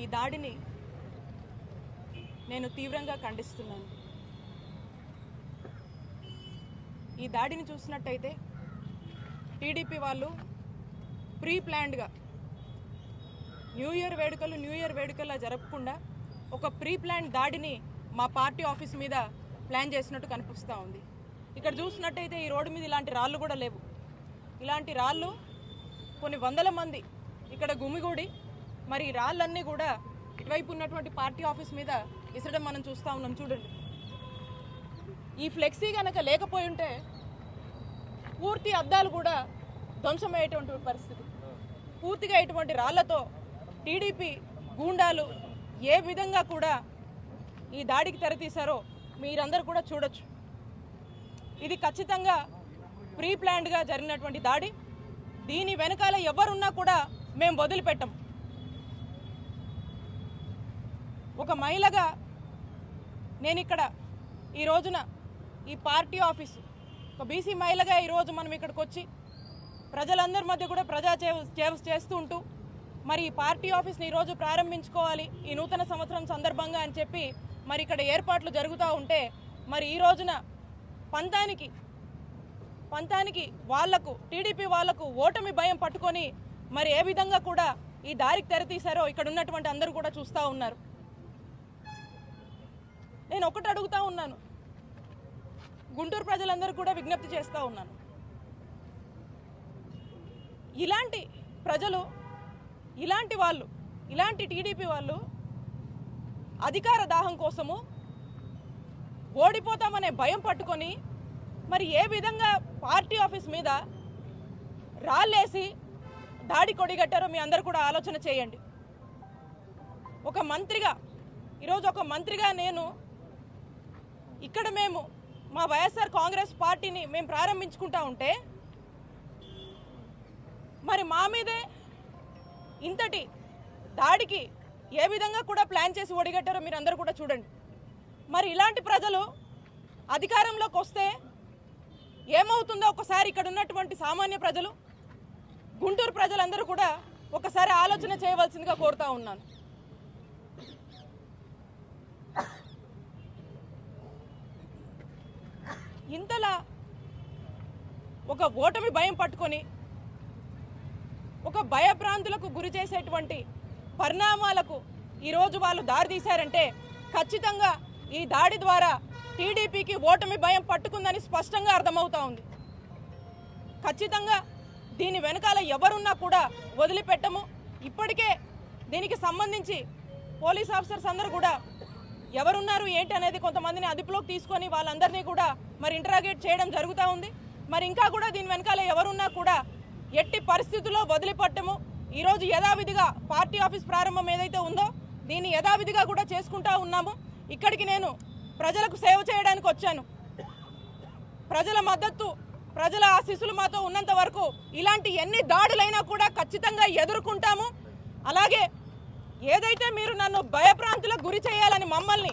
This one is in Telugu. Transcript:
ఈ దాడిని నేను తీవ్రంగా ఖండిస్తున్నాను. ఈ దాడిని చూసినట్టయితే టీడీపీ వాళ్ళు ప్రీ ప్లాన్డ్గా న్యూ ఇయర్ వేడుకలు న్యూ ఇయర్ వేడుకలా జరపకుండా ఒక ప్రీ ప్లాన్ దాడిని మా పార్టీ ఆఫీస్ మీద ప్లాన్ చేసినట్టు కనిపిస్తూ ఉంది. ఇక్కడ చూసినట్టయితే ఈ రోడ్డు మీద ఇలాంటి రాళ్ళు కూడా లేవు. ఇలాంటి రాళ్ళు కొన్ని వందల మంది ఇక్కడ గుమిగూడి మరి రాళ్ళన్నీ కూడా ఇటువైపు ఉన్నటువంటి పార్టీ ఆఫీస్ మీద విసరడం మనం చూస్తూ ఉన్నాం. చూడండి. ఈ ఫ్లెక్సీ కనుక లేకపోయి ఉంటే పూర్తి అద్దాలు కూడా ధ్వంసమయ్యేటువంటి పరిస్థితి. పూర్తిగా ఇటువంటి రాళ్ళతో టీడీపీ గూండాలు ఏ విధంగా కూడా ఈ దాడికి తెరతీశారో మీరందరూ కూడా చూడొచ్చు. ఇది ఖచ్చితంగా ప్రీ ప్లాన్డ్గా జరిగినటువంటి దాడి. దీని వెనకాల ఎవరున్నా కూడా మేము వదిలిపెట్టం. ఒక మహిళగా నేను ఇక్కడ ఈ రోజున ఈ పార్టీ ఆఫీస్ ఒక బీసీ మహిళగా ఈరోజు మనం ఇక్కడికి వచ్చి ప్రజలందరి మధ్య కూడా ప్రజా సేవ చేస్తుంటూ చేస్తూ ఉంటూ మరి ఈ పార్టీ ఆఫీస్ని ఈరోజు ప్రారంభించుకోవాలి ఈ నూతన సంవత్సరం సందర్భంగా అని చెప్పి మరి ఇక్కడ ఏర్పాట్లు జరుగుతూ ఉంటే మరి ఈ రోజున పంతానికి పంతానికి వాళ్ళకు టీడీపీ వాళ్ళకు ఓటమి భయం పట్టుకొని మరి ఏ విధంగా కూడా ఈ దారికి తెరతీశారో ఇక్కడ ఉన్నటువంటి అందరూ కూడా చూస్తూ ఉన్నారు. నేను ఒకటి అడుగుతా ఉన్నాను. గుంటూరు ప్రజలందరూ కూడా విజ్ఞప్తి చేస్తూ ఉన్నాను. ఇలాంటి ప్రజలు ఇలాంటి వాళ్ళు ఇలాంటి టీడీపీ వాళ్ళు అధికార దాహం కోసము ఓడిపోతామనే భయం పట్టుకొని మరి ఏ విధంగా పార్టీ ఆఫీస్ మీద రాళ్ళేసి దాడి కొడిగట్టారో మీ అందరు కూడా ఆలోచన చేయండి. ఒక మంత్రిగా ఈరోజు ఒక మంత్రిగా నేను ఇక్కడ మేము మా వైఎస్ఆర్ కాంగ్రెస్ పార్టీని మేము ప్రారంభించుకుంటా ఉంటే మరి మా మీదే ఇంతటి దాడికి ఏ విధంగా కూడా ప్లాన్ చేసి ఒడిగట్టారో మీరు అందరూ కూడా చూడండి. మరి ఇలాంటి ప్రజలు అధికారంలోకి వస్తే ఏమవుతుందో ఒకసారి ఇక్కడ ఉన్నటువంటి సామాన్య ప్రజలు గుంటూరు ప్రజలందరూ కూడా ఒకసారి ఆలోచన చేయవలసిందిగా కోరుతా ఉన్నాను. ఇంతలా ఒక ఓటమి భయం పట్టుకొని ఒక భయభ్రాంతులకు గురి చేసేటువంటి పరిణామాలకు ఈరోజు వాళ్ళు దారితీశారంటే ఖచ్చితంగా ఈ దాడి ద్వారా టీడీపీకి ఓటమి భయం పట్టుకుందని స్పష్టంగా అర్థమవుతా ఉంది. ఖచ్చితంగా దీని వెనకాల ఎవరున్నా కూడా వదిలిపెట్టము. ఇప్పటికే దీనికి సంబంధించి పోలీస్ ఆఫీసర్స్ అందరూ కూడా ఎవరున్నారు ఏంటి అనేది కొంతమందిని అదుపులోకి తీసుకొని వాళ్ళందరినీ కూడా మరి ఇంటరాగేట్ చేయడం జరుగుతూ ఉంది. మరి ఇంకా కూడా దీని వెనకాల ఎవరున్నా కూడా ఎట్టి పరిస్థితుల్లో వదిలిపట్టము. ఈరోజు యథావిధిగా పార్టీ ఆఫీస్ ప్రారంభం ఏదైతే ఉందో దీన్ని యథావిధిగా కూడా చేసుకుంటా ఉన్నాము. ఇక్కడికి నేను ప్రజలకు సేవ చేయడానికి వచ్చాను. ప్రజల మద్దతు ప్రజల ఆశీస్సులు మాతో ఉన్నంత వరకు ఇలాంటి ఎన్ని దాడులైనా కూడా ఖచ్చితంగా ఎదుర్కొంటాము. అలాగే ఏదైతే మీరు నన్ను భయప్రాంతులకు గురి చేయాలని మమ్మల్ని